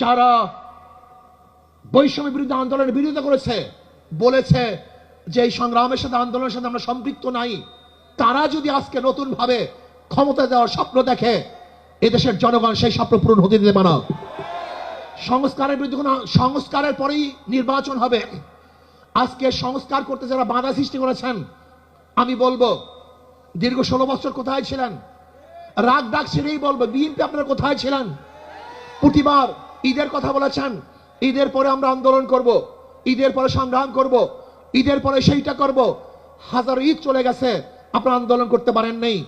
যারা বৈষম্য বিরুদ্ধে আন্দোলনের বিরোধিতা করেছে, বলেছে যে এই সংগ্রামের সাথে আন্দোলনের সাথে আমরা সম্পৃক্ত নাই, তারা যদি আজকে নতুন ভাবে ক্ষমতা দেওয়ার স্বপ্ন দেখে, এদেশের জনগণ সেই স্বপ্ন পূরণ হতে দেবে না সংস্কারের বিরুদ্ধে কোনো সংস্কারের পরেই নির্বাচন হবে। আজকে সংস্কার করতে যারা বাধা সৃষ্টি করেছেন, আমি বলব, দীর্ঘ ষোলো বছর কোথায় ছিলেন? রাগ ডাক ছেড়েই বলব, বিএনপি আপনারা কোথায় ছিলেন? প্রতিবার ঈদের কথা বলেছেন। ঈদের পরে আমরা আন্দোলন করব। ঈদের পরে সংগ্রাম করব। ঈদের পরে সেইটা করব। হাজার ঈদ চলে গেছে। আপনারা আন্দোলন করতে পারেন নেই।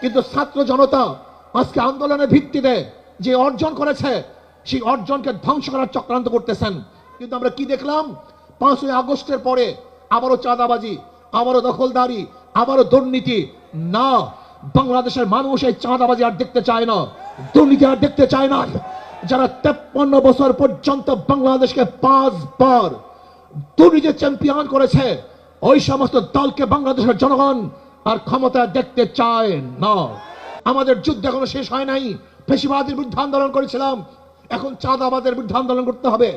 কিন্তু ছাত্র জনতা আজকে আন্দোলনের ভিত্তিতে যে অর্জন করেছে, সেই অর্জনকে ধ্বংস করার চক্রান্ত করতেছেন। কিন্তু আমরা কি দেখলাম? পাঁচই আগস্টের পরে আবারও চাঁদাবাজি, আবারও দখলদারি, আবারও দুর্নীতি। না, বাংলাদেশের মানুষ এই চাঁদাবাজি আর দেখতে চায় না। দুর্নীতি আর দেখতে চায় না। যারা তেপ্পান্ন বছর পর্যন্ত বাংলাদেশকে পাঁচবার দুর্নীতি চ্যাম্পিয়ন করেছে, ওই সমস্ত দলকে বাংলাদেশের জনগণ আর ক্ষমতা দেখতে চায় না। আমাদের যুদ্ধ এখনও শেষ হয় নাই। পেশিবাদের বিরুদ্ধে আন্দোলন করেছিলাম। এখন চাঁদাবাদের বিরুদ্ধে আন্দোলন করতে হবে।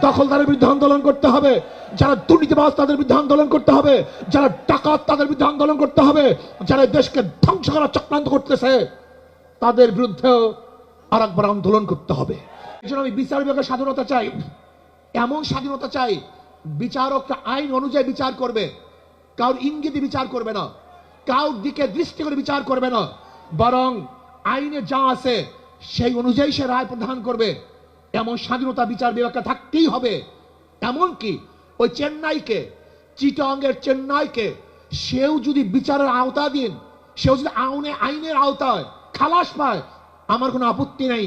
দখলদারের বিরুদ্ধে আন্দোলন করতে হবে। যারা দুর্নীতিবাজ তাদের বিরুদ্ধে আন্দোলন করতে হবে। যারা ডাকাত তাদের বিরুদ্ধে আন্দোলন করতে হবে। যারা দেশকে ধ্বংস করার চক্রান্ত করতেছে, তাদের বিরুদ্ধেও আর একবার আন্দোলন করতে হবে। এই জন্য আমি বিচার বিভাগের স্বাধীনতা চাই। এমন স্বাধীনতা চাই, বিচারকরা আইন অনুযায়ী বিচার করবে। কারোর ইঙ্গিতে বিচার করবে না। কারোর দিকে দৃষ্টি করে বিচার করবে না। বরং আইনে যা আছে, সেই অনুযায়ী সে রায় প্রদান করবে। এমন স্বাধীনতা বিচার বিভাগটা থাকতেই হবে। এমনকি ওই চেন্নাইকে, চিটংয়ের চেন্নাইকে, সেও যদি বিচারের আওতা দিন, সেও যদি আইনে আইনের আওতায় খালাস পায় আমার কোনো আপত্তি নেই